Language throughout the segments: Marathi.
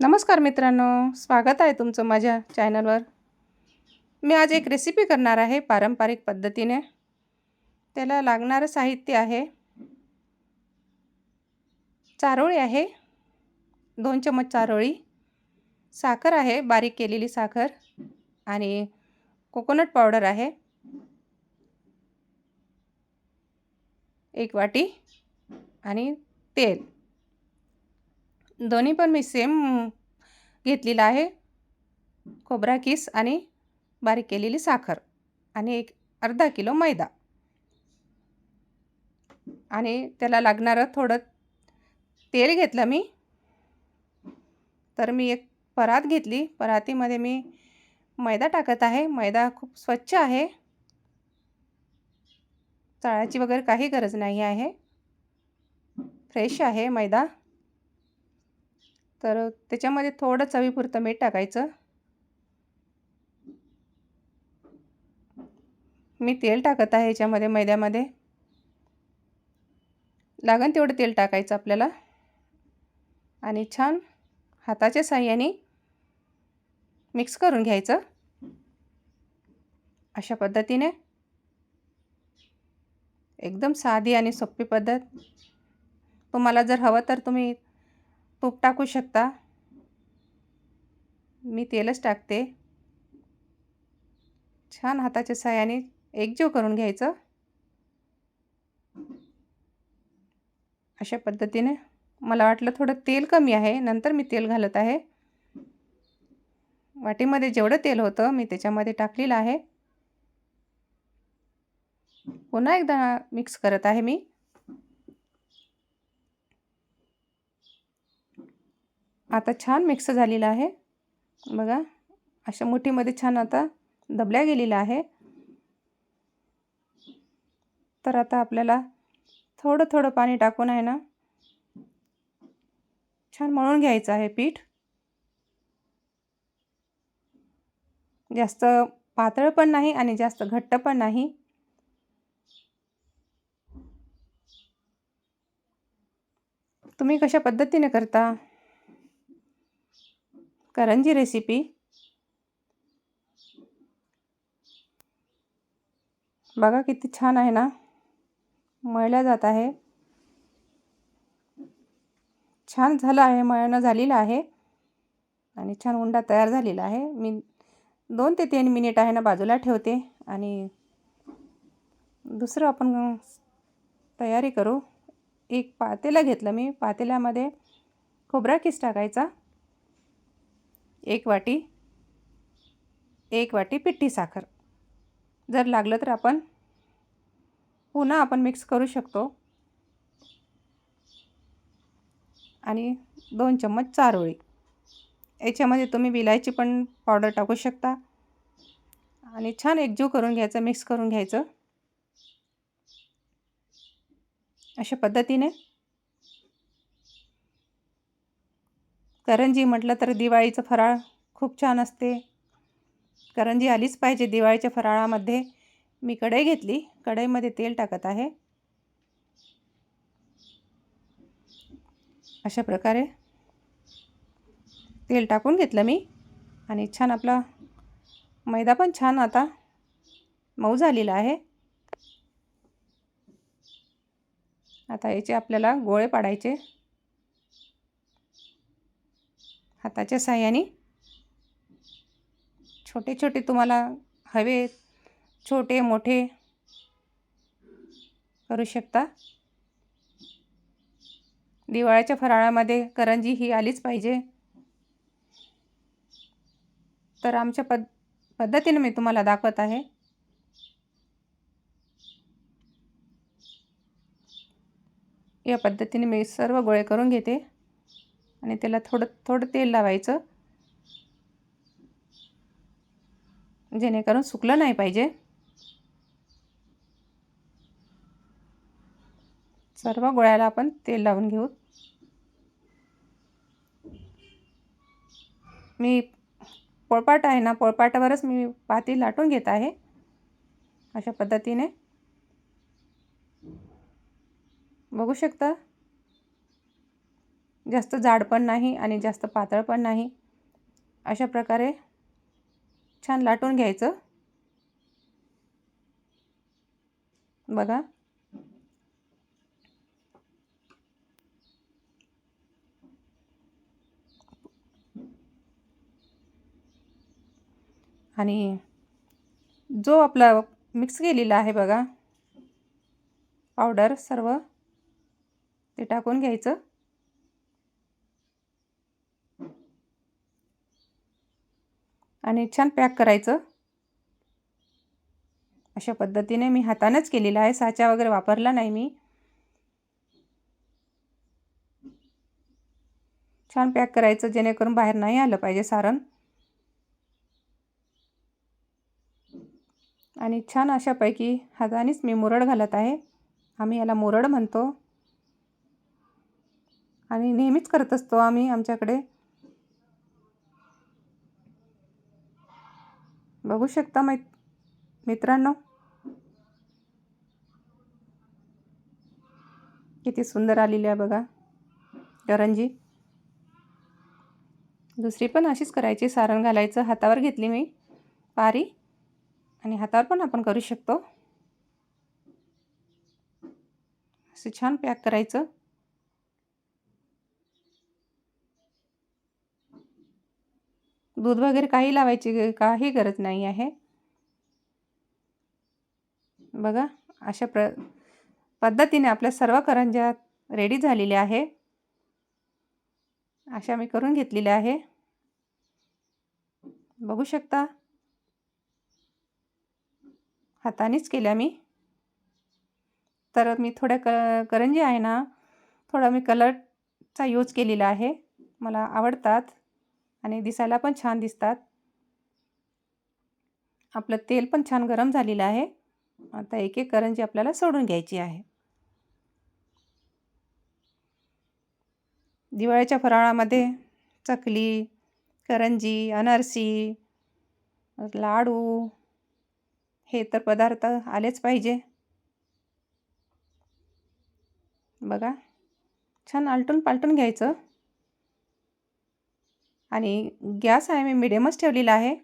नमस्कार मित्रांनो स्वागत आहे तुमचं माझ्या चॅनलवर. मी आज एक रेसिपी करणार आहे पारंपरिक पद्धतीने. त्याला लागणारं साहित्य आहे चारोळी आहे दोन चमच चारोळी साखर आहे बारीक केलेली साखर आणि कोकोनट पावडर आहे. एक वाटी आणि तेल. दोन्ही पण मी सेम घेतलेलं आहे. खोबरा किस आणि बारीक केलेली साखर आणि एक अर्धा किलो मैदा. आणि त्याला लागणारं थोडं तेल घेतलं मी. तर मी एक परात घेतली. परातीमध्ये मी मैदा टाकत आहे. मैदा खूप स्वच्छ आहे. चाळाची वगैरे काही गरज नाही आहे. फ्रेश आहे मैदा. तर त्याच्यामध्ये थोडं चवीपुरतं मीठ टाकायचं. मी तेल टाकत आहे याच्यामध्ये मैद्यामध्ये. लागेल तेवढं तेल टाकायचं आपल्याला. आणि छान हाताच्या साह्याने मिक्स करून घ्यायचं. अशा पद्धतीने. एकदम साधी आणि सोपी पद्धत. तुम्हाला जर हवं तर तुम्ही तूप टाकू शकता? मी तेलच टाकते. छान हाताच्या साह्याने एकजीव करून घ्यायचं. अशा पद्धतीने मला वाटलं थोडं तेल कमी आहे नंतर मी तेल घालत आहे. वाटीमध्ये जेवढं तेल होतं मी त्याच्यामध्ये टाकलेलं आहे. पुन्हा एकदा मिक्स करत आहे मी. आता छान मिक्स झालेला आहे. बघा अशा मुठीमध्ये छान आता दबल्या गेलेलं आहे. तर आता आपल्याला थोडं थोडं पाणी टाकून आहे ना छान मळून घ्यायचं आहे पीठ. जास्त पातळ पण नाही आणि जास्त घट्ट पण नाही. तुम्ही कशा पद्धतीने करता? करंजी रेसिपी बघा किती छान आहे ना. मळल्या जात आहे. छान झालं आहे मळणं झालेलं आहे. आणि छान उंडा तयार झालेला आहे. मी दोन ते तीन मिनिट आहे ना बाजूला ठेवते. आणि दुसरं आपण तयारी करू. एक पातेला घेतलं मी. पातेल्यामध्ये खोबरा किस टाकायचा. एक वाटी एक वाटी पिठी साखर. जर लागलं तर आपण पुन्हा आपण मिक्स करू शकतो. आणि दोन चम्मच चारोळी. याच्यामध्ये तुम्ही विलायची पण पावडर टाकू शकता. आणि छान एकजीव करून घ्यायचं मिक्स करून घ्यायचं. अशा पद्धतीने करंजी म्हटलं तर दिवाळीचं फराळ खूप छान असते. करंजी आलीच पाहिजे दिवाळीच्या फराळामध्ये. मी कढई घेतली. कढईमध्ये तेल टाकत आहे. अशा प्रकारे तेल टाकून घेतलं मी. आणि छान आपला मैदा पण छान आता मऊ झालेला आहे. आता याचे आपल्याला गोळे पाडायचे. हाताच्या साह्याने. छोटे छोटे तुम्हाला हवे छोटे मोठे करू शकता. दिवाळीच्या फराळामध्ये करंजी ही आलीच पाहिजे. तर आमच्या पद पद्धतीने मी तुम्हाला दाखवत आहे. या पद्धतीने मी सर्व गोळे करून घेते. आणि त्याला थोडं थोडं तेल लावायचं. जेणेकरून सुकलं नाही पाहिजे. सर्व गोळ्याला आपण तेल लावून घेऊ. मी पोळपाट आहे ना पोळपाटावरच मी पाती लाटून घेत आहे. अशा पद्धतीने. बघू शकता? जास्त जाड पण नाही आणि जास्त पातळ पण नाही. अशा प्रकारे छान लाटून घ्यायचं. बघा. आणि जो आपला मिक्स केलेला आहे बघा. पावडर सर्व ते टाकून घ्यायचं. आणि छान पॅक करायचं. अशा पद्धतीने मी हातानंच केलेलं आहे. साचा वगैरे वापरला नाही मी. छान पॅक करायचं जेणेकरून बाहेर नाही आलं पाहिजे सारण. आणि छान अशापैकी हातानेच मी मुरड घालत आहे. आम्ही याला मुरड म्हणतो. आणि नेहमीच करत असतो आम्ही आमच्याकडे. बघू शकता मै मित्रांनो. किती सुंदर आलेली आहे बघा. करंजी. दुसरी पण अशीच करायची. सारण घालायचं. हातावर घेतली मी. पारी. आणि हातावर पण आपण करू शकतो. असं छान पॅक करायचं. दूध वगैरे काही लावायची काही गरज नाही आहे. बघा अशा प्र पद्धतीने आपल्या सर्व करंज्या रेडी झालेल्या आहे. अशा मी करून घेतलेल्या आहे. बघू शकता. हातानेच केल्या मी. तर मी थोड्या क करंजी आहे ना थोडा मी कलरचा यूज केलेला आहे. मला आवडतात. आणि दिसायला पण छान दिसतात. आपलं तेल पण छान गरम झालेलं आहे. आता एक एक करंजी आपल्याला सोडून घ्यायची आहे. दिवाळीच्या फराळामध्ये चकली करंजी अनारसी लाडू हे तर पदार्थ आलेच पाहिजे. बघा छान आलटून पालटून घ्यायचं. आणि गॅस आहे मी मिडियमच ठेवलेला आहे.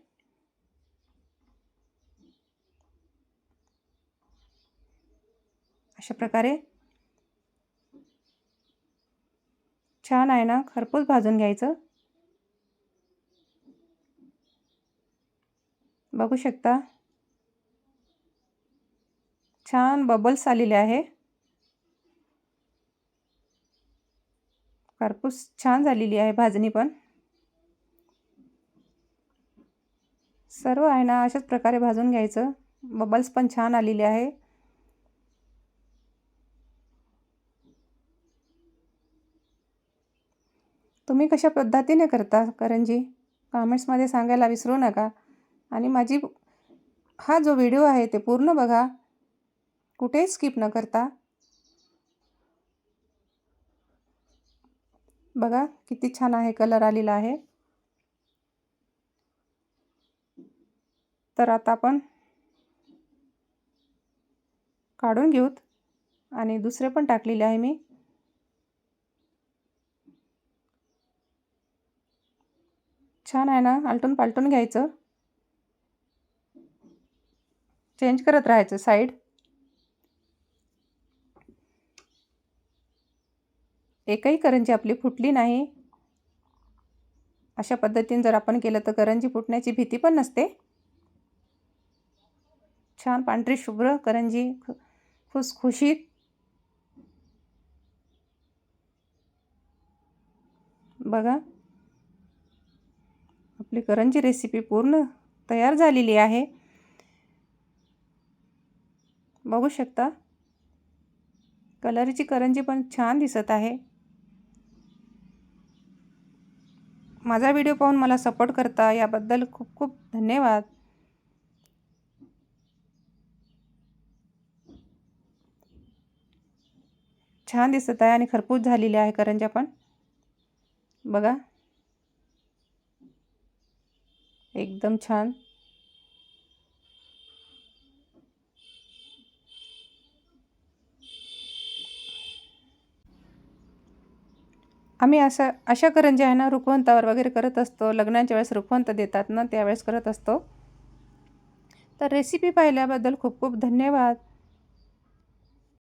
अशा प्रकारे छान आहे ना खरपूस भाजून घ्यायचं. बघू शकता. छान बबल्स आलेले आहे. खरपूस छान झालेली आहे भाजणी पण. सर्व आहे ना अशाच प्रकारे भाजून घ्यायचं. बबल्स पण छान आलेले आहे. तुम्ही कशा पद्धतीने करता करंजी? कमेंट्समध्ये सांगायला विसरू नका. आणि माझी हा जो व्हिडिओ आहे ते पूर्ण बघा. कुठेही स्किप न करता. बघा किती छान आहे कलर आलेला आहे. तर आता आपण काढून घेऊत. आणि दुसरे पण टाकलेले आहे मी. छान आहे ना आलटून पालटून घ्यायचं. चेंज करत राहायचं साईड एकही करंजी आपली फुटली नाही. अशा पद्धतीने जर आपण केलं तर करंजी फुटण्याची भीती पण नसते. छान पांढरी शुभ्र करंजी खुसखुशीत बघा. आपली करंजी रेसिपी पूर्ण तयार झालेली आहे. बघू शकता. कलरची करंजी पण छान दिसत आहे. माझा व्हिडिओ पाहून मला सपोर्ट करता. याबद्दल खूप खूप धन्यवाद. छान दिसत आहे आणि खरपूस झालेली आहे करंजा पण. बघा. एकदम छान. आम्ही असं अशा करंज्या आहे ना रुखवंतावर वगैरे करत असतो. लग्नाच्या वेळेस रुखवंत देतात ना त्यावेळेस करत असतो. तर रेसिपी पाहिल्याबद्दल खूप खूप धन्यवाद.